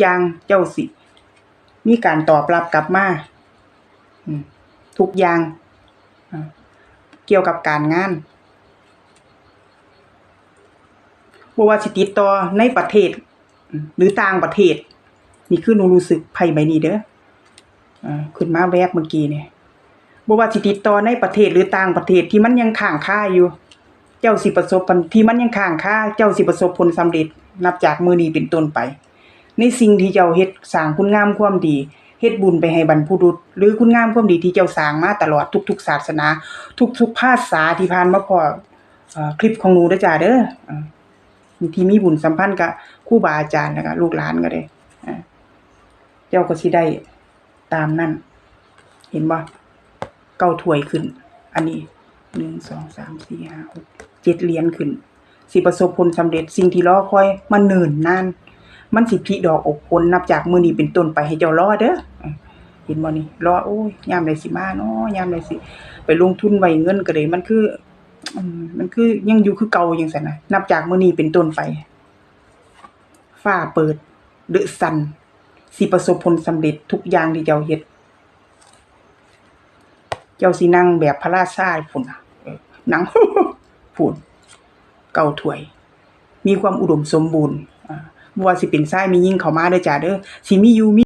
อย่างเจ้าสิ มีการตอบรับกลับมาทุกอย่างเกี่ยวกับการงานบ่ว่าสิติดต่อในประเทศ หรือต่างประเทศ นี่คือหนูรู้สึกไพ่ใบนี้เด้ออขึ้นมาแวบเมื่อกี้เนี่ยบ่ว่าสิติดต่อในประเทศหรือต่างประเทศที่มันยังค้างค่าอยู่ เจ้าสิประสบผลที่มันยังค้างค่า เจ้าสิประสบผลสำเร็จนับจากมือนี้เป็นต้นไป ในสิ่งที่เจ้าเฮ็ดสร้างคุณงามความดีเฮ็ดบุญไปให้บรรพุรุษ หรือคุณงามความดีที่เจ้าสร้างมาตลอดทุกๆศาสนา ทุกๆภาษาที่ผ่านมาพอคลิปของหนูด้จ้าเด้อที่มีบุญสัมพันธ์กับครูบาอาจารย์แล้วก็ลูกหลานก็ได้เจ้าก็สิได้ตามนั้นเห็นบ่เก้าถ้วยขึ้น อันนี้หนึ่งสองสามสี่ห้าหกเจ็ดเหรียญขึ้น สิประสบผลสำเร็จสิ่งที่รอคอยมันเนิ่นนาน มันสิผลิดอกออกผลนับจากมือนี้เป็นต้นไปให้เจ้ารอเด้อเห็นบ่นี่รอโอ้ยยามใดสิมาเนาะยามใดสิ ไปลงทุนไว้เงินก็ได้มันคือมันคือยังอยู่คือเก่าจังซั่นนะนับจากมือนี้เป็นต้นไปฟ้าเปิดเดอะซันสิประสบผลสำเร็จทุกอย่างที่เจ้าเฮ็ด เจ้าสินั่งแบบพระราชาพุ่นนั่งพุ่นเก่าถวย มีความอุดมสมบูรณ์อ่า บ่ว่าสิเป็นชายมีหญิงเข้ามาเด้อจ้าเด้อสิมีอยู่มี